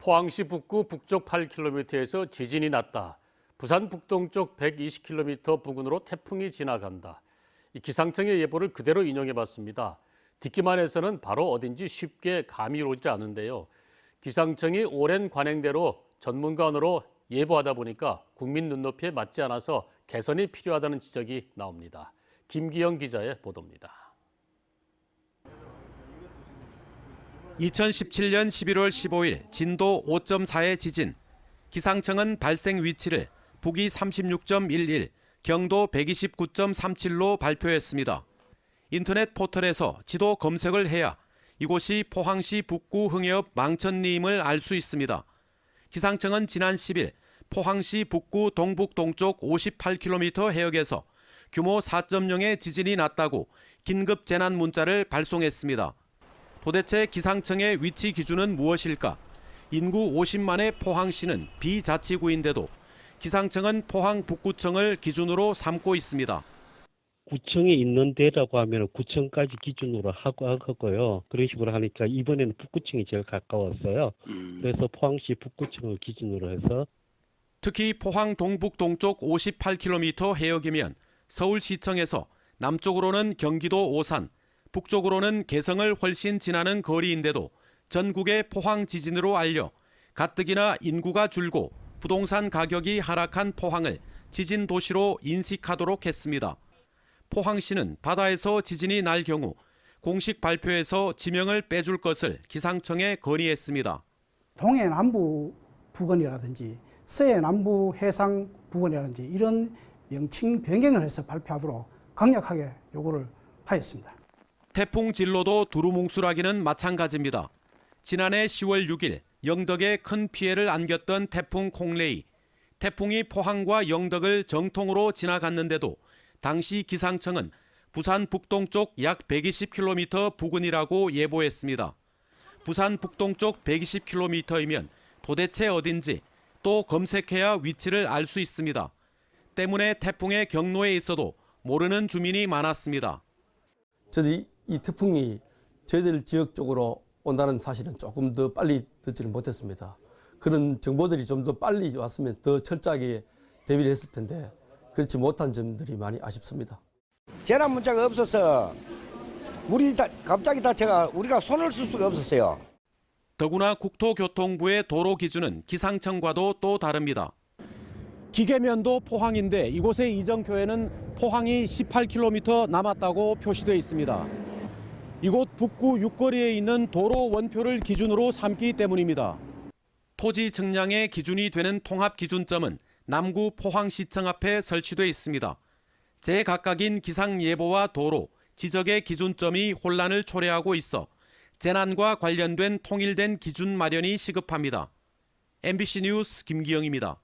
포항시 북구 북쪽 8km에서 지진이 났다. 부산 북동쪽 120km 부근으로 태풍이 지나간다. 이 기상청의 예보를 그대로 인용해 봤습니다. 듣기만 해서는 바로 어딘지 쉽게 감이 오지 않은데요. 기상청이 오랜 관행대로 전문가원으로 예보하다 보니까 국민 눈높이에 맞지 않아서 개선이 필요하다는 지적이 나옵니다. 김기영 기자의 보도입니다. 2017년 11월 15일 진도 5.4의 지진. 기상청은 발생 위치를 북위 36.11, 경도 129.37로 발표했습니다. 인터넷 포털에서 지도 검색을 해야 이곳이 포항시 북구 흥해읍 망천리임을 알 수 있습니다. 기상청은 지난 10일 포항시 북구 동북 동쪽 58km 해역에서 규모 4.0의 지진이 났다고 긴급 재난 문자를 발송했습니다. 도대체 기상청의 위치 기준은 무엇일까? 인구 50만의 포항시는 비자치구인데도 기상청은 포항 북구청을 기준으로 삼고 있습니다. 구청이 있는 데라고 하면 구청까지 기준으로 하고 하고요. 그런 식으로 하니까 이번에는 북구청이 제일 가까웠어요. 그래서 포항시 북구청을 기준으로 해서 특히 포항 동북 동쪽 58km 해역이면 서울시청에서 남쪽으로는 경기도 오산, 북쪽으로는 개성을 훨씬 지나는 거리인데도 전국의 포항 지진으로 알려 가뜩이나 인구가 줄고 부동산 가격이 하락한 포항을 지진 도시로 인식하도록 했습니다. 포항시는 바다에서 지진이 날 경우 공식 발표에서 지명을 빼줄 것을 기상청에 건의했습니다. 동해 남부 부근이라든지 서해 남부 해상 부근이라든지 이런 명칭 변경을 해서 발표하도록 강력하게 요구를 하였습니다. 태풍 진로도 두루뭉술하기는 마찬가지입니다. 지난해 10월 6일 영덕에 큰 피해를 안겼던 태풍 콩레이. 태풍이 포항과 영덕을 정통으로 지나갔는데도 당시 기상청은 부산 북동쪽 약 120km 부근이라고 예보했습니다. 부산 북동쪽 120km이면 도대체 어딘지 또 검색해야 위치를 알 수 있습니다. 때문에 태풍의 경로에 있어도 모르는 주민이 많았습니다. 저들 이이 태풍이 저희들 지역 쪽으로 온다는 사실은 조금 더 빨리 듣지를 못했습니다. 그런 정보들이 좀 더 빨리 왔으면 더 철저하게 대비를 했을 텐데 그렇지 못한 점들이 많이 아쉽습니다. 재난 문자가 없어서 우리 다 갑자기 다쳐가 우리가 손을 쓸 수가 없었어요. 더구나 국토교통부의 도로 기준은 기상청과도 또 다릅니다. 기계면도 포항인데 이곳의 이정표에는 포항이 18km 남았다고 표시되어 있습니다. 이곳 북구 육거리에 있는 도로 원표를 기준으로 삼기 때문입니다. 토지 측량의 기준이 되는 통합 기준점은 남구 포항시청 앞에 설치돼 있습니다. 제각각인 기상 예보와 도로, 지적의 기준점이 혼란을 초래하고 있어 재난과 관련된 통일된 기준 마련이 시급합니다. MBC 뉴스 김기영입니다.